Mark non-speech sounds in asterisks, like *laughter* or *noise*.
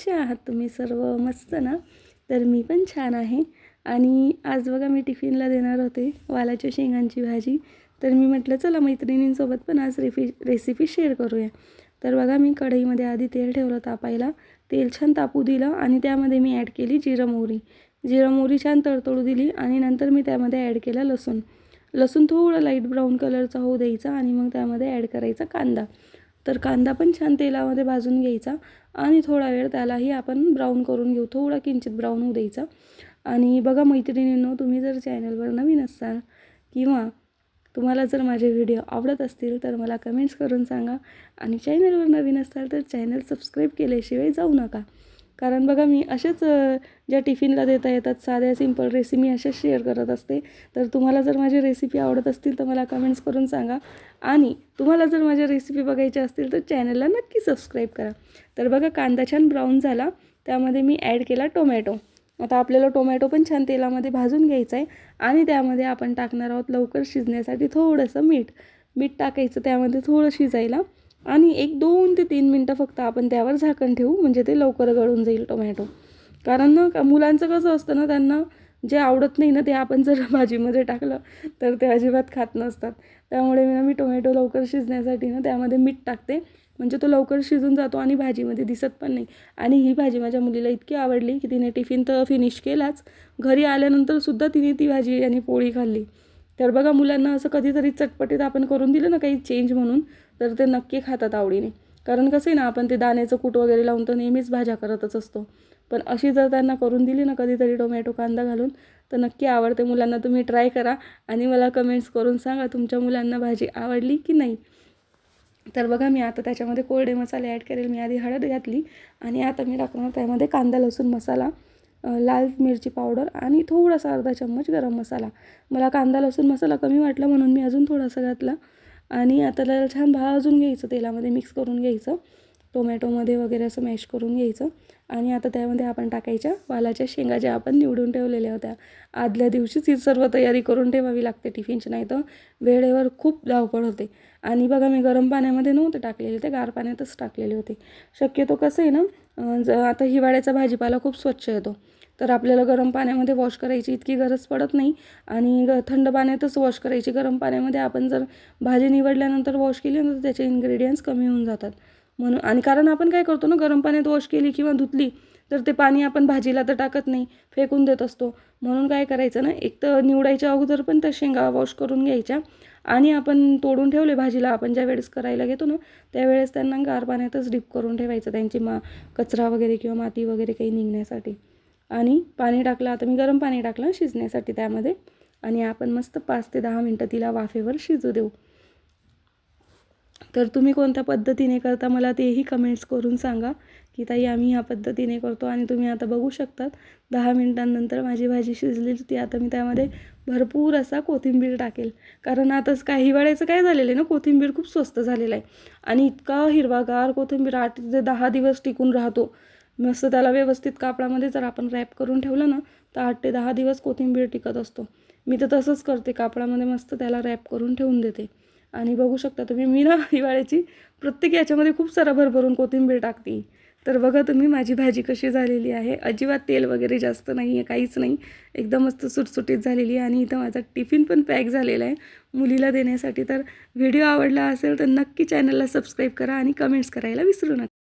कसे आहात तुम्ही सर्व मस्त ना? तर मी पण छान आहे. आणि आज बघा मी टिफिनला देणार होते वालाच्या शेंगांची भाजी. तर मी म्हटलं चला मैत्रिणींसोबत पण आज रेफि रेसिपी शेअर करूया. तर बघा मी कढईमध्ये आधी तेल ठेवलं तापायला. तेल छान तापू दिलं आणि त्यामध्ये मी ॲड केली जिरं मोहरी. जिरं मोहरी छान तडतडू दिली आणि नंतर मी त्यामध्ये ॲड केला लसूण. लसूण थोडं लाइट ब्राऊन कलरचा होऊ द्यायचा आणि मग त्यामध्ये ॲड करायचा कांदा. तर कांदा पण छान तेलामध्ये भाजून घ्यायचा आणि थोडा वेळ त्यालाही आपण ब्राऊन करून घेऊ. थोडा किंचित ब्राऊन होऊ द्यायचा. आणि बघा मैत्रिणींनो तुम्ही जर चॅनलवर नवीन असाल किंवा तुम्हाला जर माझे व्हिडिओ आवडत असतील तर मला कमेंट्स करून सांगा. आणि चॅनलवर नवीन असाल तर चॅनल सबस्क्राईब केल्याशिवाय जाऊ नका. कारण बघा मी असेच ज्या टिफिनला देता येतात साध्या सिंपल रेसिपी अशाच शेअर करत असते. तर तुम्हाला जर माझी रेसिपी आवडत असतील तर मला कमेंट्स करून सांगा. आणि तुम्हाला जर माझ्या रेसिपी बघायच्या असतील तर चॅनलला नक्की सबस्क्राईब करा. तर बघा कांदा छान ब्राऊन झाला. त्यामध्ये मी ॲड केला टोमॅटो आता आपल्याला टोमॅटो पण छान तेलामध्ये भाजून घ्यायचा आहे आणि त्यामध्ये आपण टाकणार आहोत लवकर शिजण्यासाठी थोडंसं मीठ. मीठ टाकायचं त्यामध्ये थोडं शिजायला. आणि एक दोन ते तीन मिनटं फक्त आपण त्यावर झाकण ठेवू म्हणजे ते लवकर गळून जाईल टोमॅटो. कारण ना मुलांचं कसं असतं ना त्यांना जे आवडत नाही ना ते आपण जर *laughs* भाजीमध्ये टाकलं तर ते अजिबात खात नसतात. त्यामुळे मी मी टोमॅटो लवकर शिजण्यासाठी ना त्यामध्ये मीठ टाकते. म्हणजे तो लवकर शिजून जातो आणि भाजीमध्ये दिसत पण नाही. आणि ही भाजी माझ्या मुलीला इतकी आवडली की तिने टिफिन तर फिनिश केलाच. घरी आल्यानंतरसुद्धा तिने ती भाजी आणि पोळी खाल्ली. तर बघा मुलांना असं कधीतरी चटपटीत आपण करून दिलं ना काही चेंज म्हणून तर ते नक्की खातात आवडीने. कारण कसं आहे ना आपण ते दाण्याचं कूट वगैरे लावून तर नेहमीच भाज्या करतच असतो. पण अशी जर त्यांना करून दिली ना कधीतरी टोमॅटो कांदा घालून तर नक्की आवडते. मुलांना तुम्ही ट्राय करा आणि मला कमेंट्स करून सांगा तुमच्या मुलांना भाजी आवडली की नाही. तर बघा मी आता त्याच्यामध्ये कोरडे मसाले ॲड करेल. मी आधी हळद घातली आणि आता मी टाकणार त्यामध्ये कांदा लसूण मसाला. लाल मिरची पावडर आणि थोडासा अर्धा चम्मच गरम मसाला. मला कांदा लसूण मसाला कमी वाटला म्हणून मी अजून थोडासा घातला. आणि आता त्याला छान भाजून घ्यायचं तेलामध्ये मिक्स करून घ्यायचं. टोमॅटोमध्ये वगैरे असं मॅश करून घ्यायचं. आणि आता त्यामध्ये आपण टाकायच्या वालाच्या शेंगा ज्या आपण निवडून ठेवलेल्या होत्या. आदल्या दिवशीच ही सर्व तयारी करून ठेवावी लागते टिफिनची नाही तर वेळेवर खूप धावपळ होते. आणि बघा मी गरम पाण्यामध्ये नव्हते टाकलेले ते गार पाण्यातच टाकलेले होते. शक्यतो कसं आहे ना ज आता हिवाळ्याचा भाजीपाला खूप स्वच्छ येतो. तर आपल्याला गरम पाण्यामध्ये वॉश करायची इतकी गरज पडत नाही. आणि ग थंड पाण्यातच वॉश करायची. गरम पाण्यामध्ये आपण जर भाजी निवडल्यानंतर वॉश केली तर त्याचे इन्ग्रेडियंट्स कमी होऊन जातात. म्हणून आणि कारण आपण काय करतो ना गरम पाण्यात वॉश केली किंवा धुतली तर ते पाणी आपण भाजीला तर टाकत नाही फेकून देत असतो. म्हणून काय करायचं ना एक तर निवडायच्या अगोदर पण त्या शेंगा वॉश करून घ्यायच्या आणि आपण तोडून ठेवले भाजीला आपण ज्या वेळेस करायला घेतो ना त्यावेळेस त्यांना गार पाण्यातच डिप करून ठेवायचं त्यांची मा कचरा वगैरे किंवा माती वगैरे काही निघण्यासाठी. आणि पाणी टाकलं आता मी गरम पाणी टाकलं शिजण्यासाठी त्यामध्ये. आणि आपण मस्त पाच ते दहा मिनटं तिला वाफेवर शिजू देऊ. तर तुम्ही कोणत्या पद्धतीने करता मला तेही कमेंट्स करून सांगा. की ताई आम्ही ह्या पद्धतीने करतो आणि तुम्ही आता बघू शकतात. दहा मिनटांनंतर माझी भाजी शिजली ती आता मी त्यामध्ये भरपूर असा कोथिंबीर टाकेल. कारण आताच काही वेळेचं काय झालेलं आहे ना कोथिंबीर खूप स्वस्त झालेला आहे. आणि इतका हिरवागार कोथिंबीर आठ ते दहा दिवस टिकून राहतो. मस्त त्याला व्यवस्थित कापडामध्ये जर आपण रॅप करून ठेवलं ना तर आठ ते दहा दिवस कोथिंबीर टिकत असतो. मी तर तसंच करते. कापडामध्ये मस्त त्याला रॅप करून ठेवून देते. आणि बघू शकता तुम्ही मी ना *laughs* हिवाळ्याची प्रत्येक याच्यामध्ये खूप सारा भरभरून कोथिंबीर टाकते. तर बघा तुम्ही माझी भाजी कशी झालेली आहे. अजिबात तेल वगैरे जास्त नाही आहे काहीच नाही. एकदम मस्त सुटसुटीत झालेली आहे आणि इथं माझा टिफिन पण पॅक झालेला आहे मुलीला देण्यासाठी. तर व्हिडिओ आवडला असेल तर नक्की चॅनलला सबस्क्राईब करा आणि कमेंट्स करायला विसरू नका.